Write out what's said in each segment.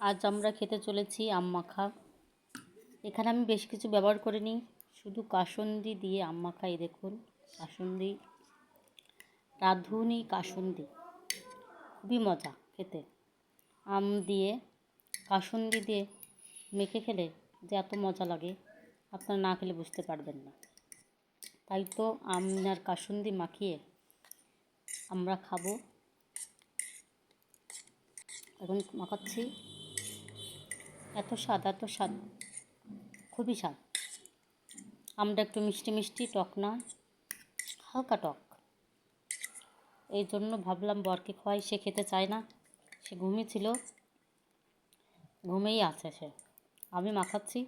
আজ আমরা খেতে চলেছি আম মাখা। এখানে আমি বেশ কিছু ব্যবহার করিনি, শুধু কাসুন্দি দিয়ে আম মাখা, এই দেখুন, কাসুন্দি, রাঁধুনি কাসুন্দি। খুবই মজা খেতে। আম দিয়ে, কাসুন্দি দিয়ে মেখে খেলে যে এত মজা লাগে, আপনারা না খেলে বুঝতে পারবেন না। তাই তো আম কাসুন্দি মাখিয়ে আমরা খাব। এখন মাখাচ্ছি। এত স্বাদ এত স্বাদ। খুবই স্বাদ। আমরা একটু মিষ্টি মিষ্টি, টক না, হালকা টক। এই জন্য ভাবলাম বরকে খোয়াই সে খেতে চায় না। সে ঘুমিয়েছিল। ঘুমেই আছে সে। আমি মাখাচ্ছি,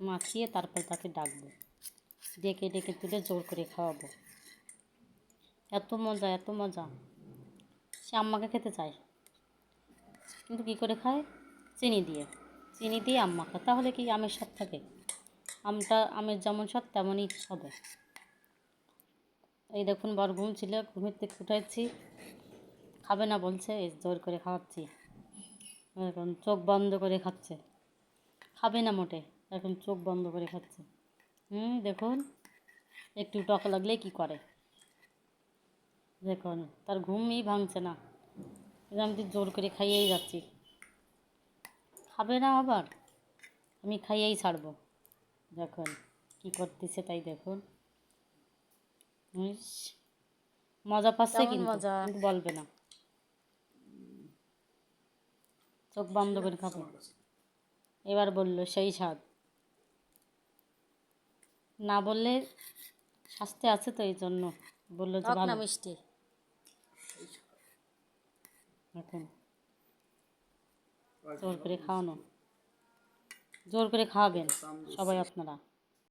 মাখিয়ে তারপর তাকে ডাকবো। ডেকে ডেকে তুলে জোর করে খাওয়াবো। এত মজা এত মজা। সে আম্মাকে খেতে চায়। কিন্তু কী করে খায়? চিনি দিয়ে। চিনি দিয়ে আম মাখা, তাহলে কি আমের স্বাদ থাকে? আমটা, আমের যেমন স্বাদ তেমনই হবে। এই দেখুন, বর ঘুম ছিল, ঘুমের থেকে উঠাচ্ছি খাবে না বলছে, এই জোর করে খাওয়াচ্ছি। এখন চোখ বন্ধ করে খাচ্ছে। খাবে না মোটে, এখন চোখ বন্ধ করে খাচ্ছে। হুম, দেখুন, একটু টক লাগলে কি করে? দেখুন, তার ঘুমই ভাঙছে না। আমি তো জোর করে খাইয়েই যাচ্ছি। খাবে না আবার? আমি খাইয়েই ছাড়বো। দেখুন কি করতেছে তাই দেখুন। মজা পাচ্ছে কিন্তু মজা? কিন্তু বলবে না। চোখ বন্ধ করে খাব। এবার বলল সেই স্বাদ। না বললে শাস্তি আছে তো এই জন্য। বলল যে মিষ্টি। এখন জোর করে খাওয়ানো। জোর করে খাওয়াবেন সবাই আপনারা।